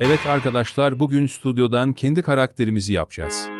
Evet arkadaşlar bugün stüdyodan kendi karakterimizi yapacağız.